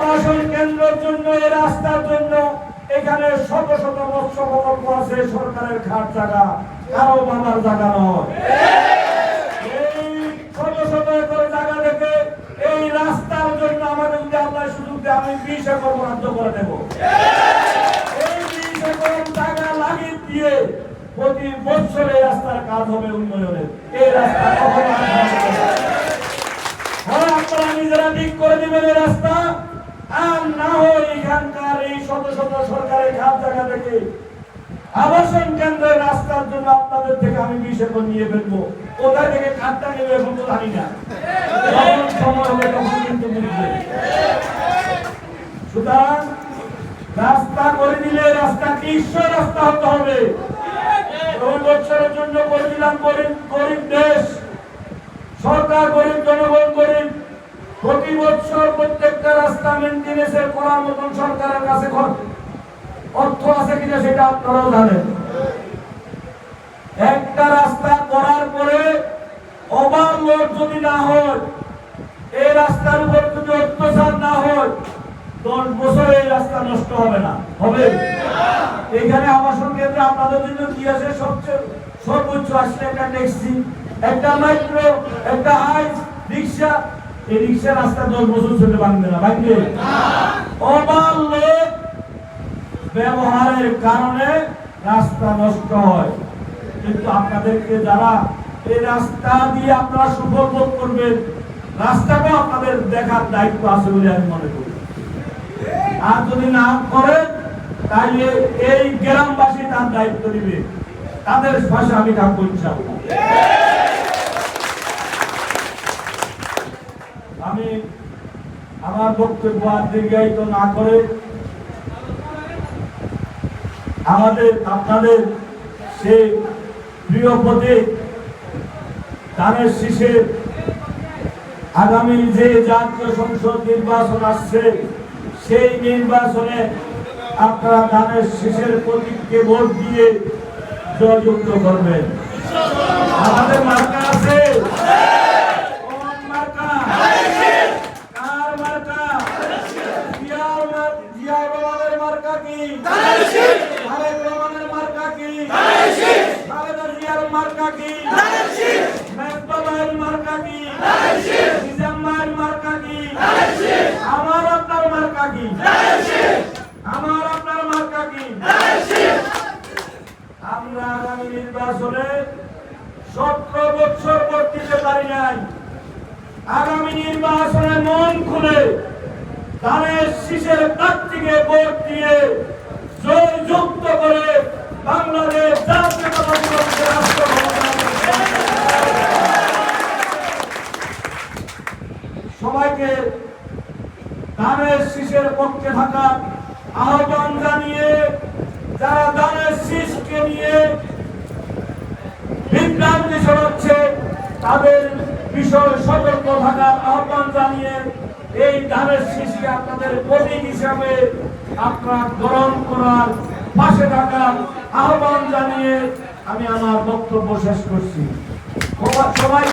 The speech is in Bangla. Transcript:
আবাসন কেন্দ্রের জন্য, এই রাস্তার জন্য এখানে শত শত মৎস্য প্রকল্প আছে, সরকারের খাট জায়গা, কারও বাবার জায়গা নয়। এই জায়গা এই রাস্তার জন্য টাকা লাগিয়ে দিয়ে রাস্তার হবে এই রাস্তা। হয় নিজেরা ঠিক করে দিবেন এই রাস্তা। আর না হয় এখানকার এই শত শত সরকারের খাত জায়গা থেকে আবাসন কেন্দ্রের রাস্তার জন্য আপনাদের থেকে আমি বিশ একর নিয়ে ফেলব। কোথা থেকে খাতটা নেবে এখন তো জানি না। সুতরাং রাস্তা করে দিলে রাস্তা কৃষ্ণ রাস্তা হতে হবে। ওই বছরের জন্য করে দিলাম গরিব গরিব দেশ। সরকার, গরিব জনগণ, গরিব। প্রতি বছর রাস্তা মেনটেনেন্সের করার মতন সরকারের কাছে অর্থ আছে কিনা সেটা আপনারাও জানেন। একটা রাস্তা করার পরে ওভারলোড যদি না হয়, এই রাস্তার উপর যদি অত্যাচার না হয়, দশ বছরে এই রাস্তা নষ্ট হবে না। হবে? এখানে আবাসন কেন্দ্রে আপনাদের জন্য কি আছে? সবচেয়ে সর্বোচ্চ আসলে একটা ট্যাক্সি, একটা মাইক্রো একটা হাইস, রিক্সা এই রিক্সা রাস্তা দশ বছর চলে ভাঙবে না ভাঙবে ওভারলোড ব্যবহারের কারণে রাস্তা নষ্ট হয়। কিন্তু আপনাদেরকে যারা এই রাস্তা দিয়ে আপনারা সুফল ভোগ করবেন রাস্তাটাও আপনাদের দেখার দায়িত্ব আছে বলে আমি মনে করি। আর যদি না করেন তাহলে এই গ্রামবাসী তার দায়িত্ব নিবে। তাদের ভাষা আমি থাকব ইনশাআল্লাহ আমি আমার বক্তব্য আর দীর্ঘায়িত না করে আমাদের, আপনাদের সেই প্রিয় প্রতীক ধানের শীষে আগামী যে জাতীয় সংসদ নির্বাচন আসছে, সেই নির্বাচনে আপনারা ধানের শীষের প্রতীককে ভোট দিয়ে জয়যুক্ত করবেন। আমাদের মার্কা আছে কোন মার্কা কার মার্কা জিয়ার মার- জিয়া রহমানের মার্কা কি? তারেক রহমানের মার্কা কি? খালেদা জিয়ার মার্কা কি? ভাইয়ের মার্কা কি? নিজাম ভাইয়ের মার্কা কি? আমার আপনার মার্কা কি? আমার আপনার মার্কা কি? আমরা আগামী নির্বাচনে সতেরো বছর ভোট দিতে পারি নাই। আগামী নির্বাচনে মন খুলে ধানের শীষের প্রার্থীকে ভোট দিয়ে জয় যুক্ত করে বাংলাদেশ জাতীয়তাবাদী সবাইকে ধানের শীষের পক্ষে থাকা আহ্বান জানিয়ে যারা ধানের শীষকে নিয়ে বিভ্রান্তি ছড়াচ্ছে, তাদের বিষয়ে সতর্ক থাকার আহ্বান জানিয়ে এই ধানের শীষকে আপনাদের প্রতীক হিসাবে আপনার গরম করার পাশে থাকার আহ্বান জানিয়ে আমি আমার বক্তব্য শেষ করছি। সবাই।